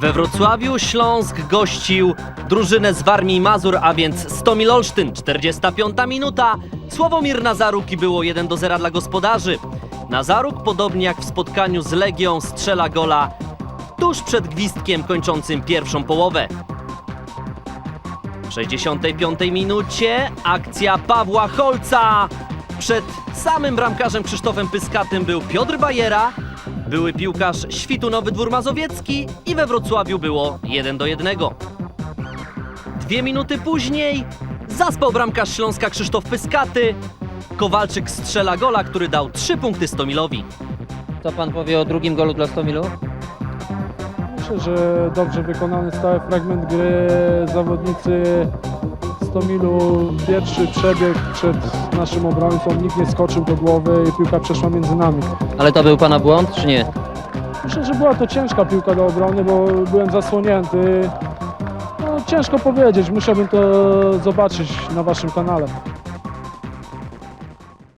We Wrocławiu Śląsk gościł drużynę z Warmii Mazur, a więc Stomil Olsztyn, 45 minuta. Sławomir Nazaruk i było 1 do 0 dla gospodarzy. Nazaruk, podobnie jak w spotkaniu z Legią, strzela gola tuż przed gwizdkiem kończącym pierwszą połowę. W 65 minucie akcja Pawła Holca. Przed samym bramkarzem Krzysztofem Pyskatym był Piotr Bajera, były piłkarz Świtu Nowy Dwór Mazowiecki i we Wrocławiu było 1 do 1. Dwie minuty później zaspał bramkarz Śląska Krzysztof Pyskaty. Kowalczyk strzela gola, który dał 3 punkty Stomilowi. Co pan powie o drugim golu dla Stomilu? Myślę, że dobrze wykonany stały fragment gry. Zawodnicy Stomilu pierwszy przebieg przed naszym obrońcą, nikt nie skoczył do głowy i piłka przeszła między nami. Ale to był pana błąd, czy nie? Myślę, że była to ciężka piłka do obrony, bo byłem zasłonięty. No, ciężko powiedzieć, musiałbym to zobaczyć na waszym kanale.